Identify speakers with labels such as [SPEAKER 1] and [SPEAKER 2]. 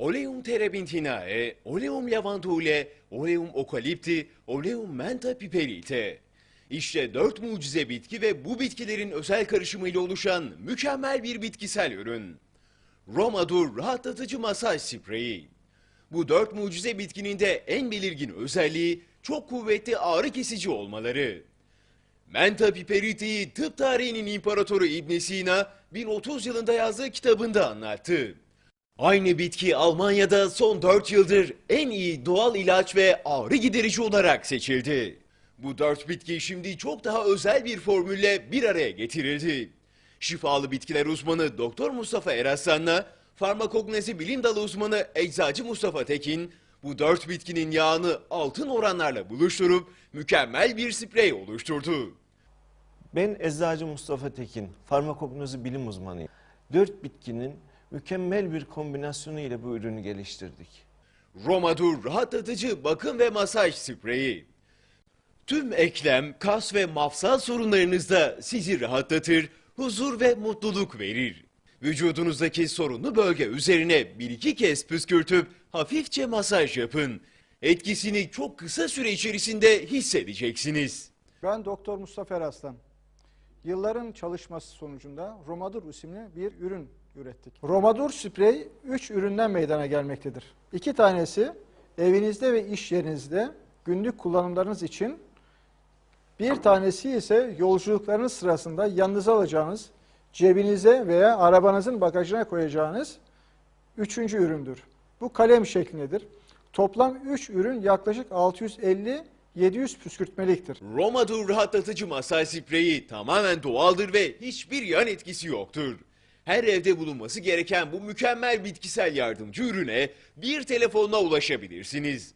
[SPEAKER 1] Oleum terebintinae, Oleum lavandule, Oleum okalipti, Oleum menta piperite. İşte dört mucize bitki ve bu bitkilerin özel karışımıyla oluşan mükemmel bir bitkisel ürün. Romadur rahatlatıcı masaj spreyi. Bu dört mucize bitkinin de en belirgin özelliği çok kuvvetli ağrı kesici olmaları. Menta piperiti'yi tıp tarihinin imparatoru İbn Sina 1030 yılında yazdığı kitabında anlattı. Aynı bitki Almanya'da son 4 yıldır en iyi doğal ilaç ve ağrı giderici olarak seçildi. Bu dört bitki şimdi çok daha özel bir formülle bir araya getirildi. Şifalı bitkiler uzmanı Doktor Mustafa Eraslan'la farmakognezi bilim dalı uzmanı Eczacı Mustafa Tekin bu dört bitkinin yağını altın oranlarla buluşturup mükemmel bir sprey oluşturdu.
[SPEAKER 2] Ben Eczacı Mustafa Tekin, farmakognozi bilim uzmanıyım. Dört bitkinin mükemmel bir kombinasyonu ile bu ürünü geliştirdik.
[SPEAKER 1] Romadur rahatlatıcı bakım ve masaj spreyi. Tüm eklem, kas ve mafsal sorunlarınızda sizi rahatlatır, huzur ve mutluluk verir. Vücudunuzdaki sorunlu bölge üzerine bir iki kez püskürtüp hafifçe masaj yapın. Etkisini çok kısa süre içerisinde hissedeceksiniz.
[SPEAKER 3] Ben Doktor Mustafa Eraslan. Yılların çalışması sonucunda Romadur isimli bir ürün ürettik. Romadur sprey 3 üründen meydana gelmektedir. İki tanesi evinizde ve iş yerinizde günlük kullanımlarınız için, bir tanesi ise yolculuklarınız sırasında yanınıza alacağınız, cebinize veya arabanızın bagajına koyacağınız üçüncü üründür. Bu kalem şeklindedir. Toplam 3 ürün yaklaşık 650-700 püskürtmeliktir.
[SPEAKER 1] Romadur rahatlatıcı masaj spreyi tamamen doğaldır ve hiçbir yan etkisi yoktur. Her evde bulunması gereken bu mükemmel bitkisel yardımcı ürüne bir telefonla ulaşabilirsiniz.